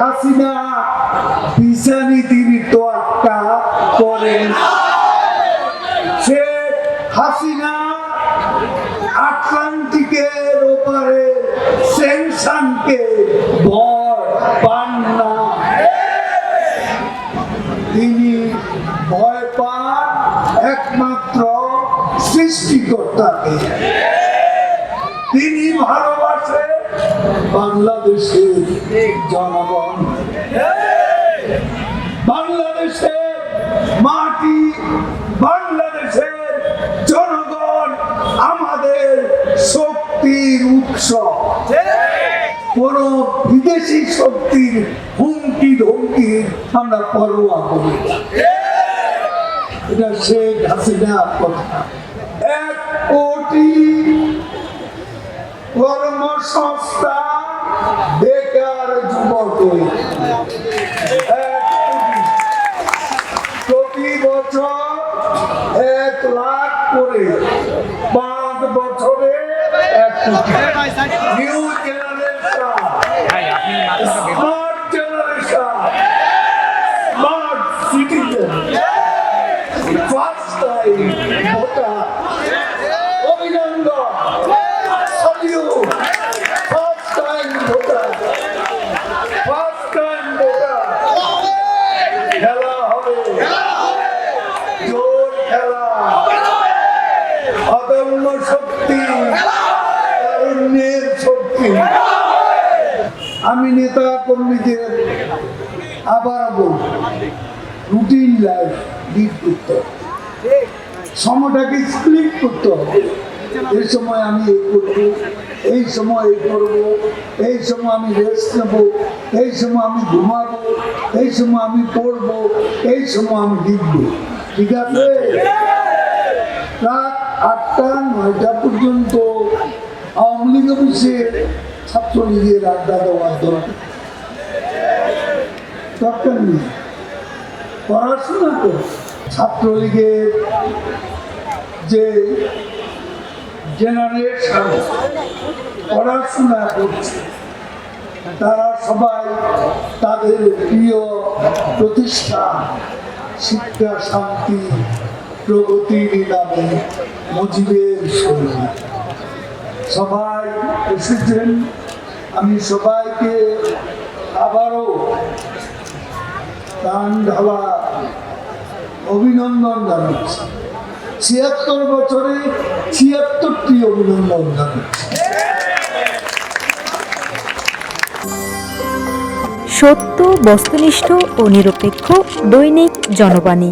হাসিনা নীতির তোয়াক্কা করেন। শেখ হাসিনা আটলান্টিকের ওপারে সেনশনকে ভয় পান না। তিনি ভয় পান একমাত্র সৃষ্টিকর্তাকে। তিনি ভালোবাসে বাংলাদেশের জনগণ। বাংলাদেশের মাটি, বাংলাদেশের জনগণ আমাদের শক্তির উৎস। কোন বিদেশি শক্তির হুমকি ধমকির আমরা পরোয়া করি এটা শেখ হাসিনার কথা। এক কোটি কর্মসংস্থান বেকার কোটি। প্রতি বছর এক লাখ করে পাঁচ বছরে এক crore. New generation smart generation smart citizen first time voter. অভিনন্দন salute first time voter first time voter খেলা হবে জোর খেলা অদম্য শক্তি। তারুণ্যের শক্তি। আমি নেতা কর্মীদের আবার বলব রুটিন লাইফ লিড করতে। সময়টাকে স্প্লিট করতে হবে। এই সময় আমি এই করব এই সময় এই করব এই সময় আমি রেস্ট নেব এই সময় আমি ঘুমাবো এই সময় আমি পড়ব এই সময় আমি লিখব। ঠিক আছে। রাত আটটা, নয়টা পর্যন্ত আওয়ামী লীগ অফিসে ছাত্রলীগের আড্ডা দেওয়ার দরকার দরকার নেই পড়াশোনা করে ছাত্রলীগের যে জেনারেশন পড়াশোনা করছে, তারা সবাই তাদের প্রিয় প্রতিষ্ঠান শিক্ষা, শান্তি প্রগতি নামে মজিবের সবাই এসেছেন। আমি সবাইকে আবারও প্রাণ ঢালা অভিনন্দন জানাচ্ছি। ছিয়াত্তর বছরে ছিয়াত্তরটি অভিনন্দন জানাচ্ছি। সত্য, বস্তুনিষ্ঠ ও নিরপেক্ষ দৈনিক জনবাণী।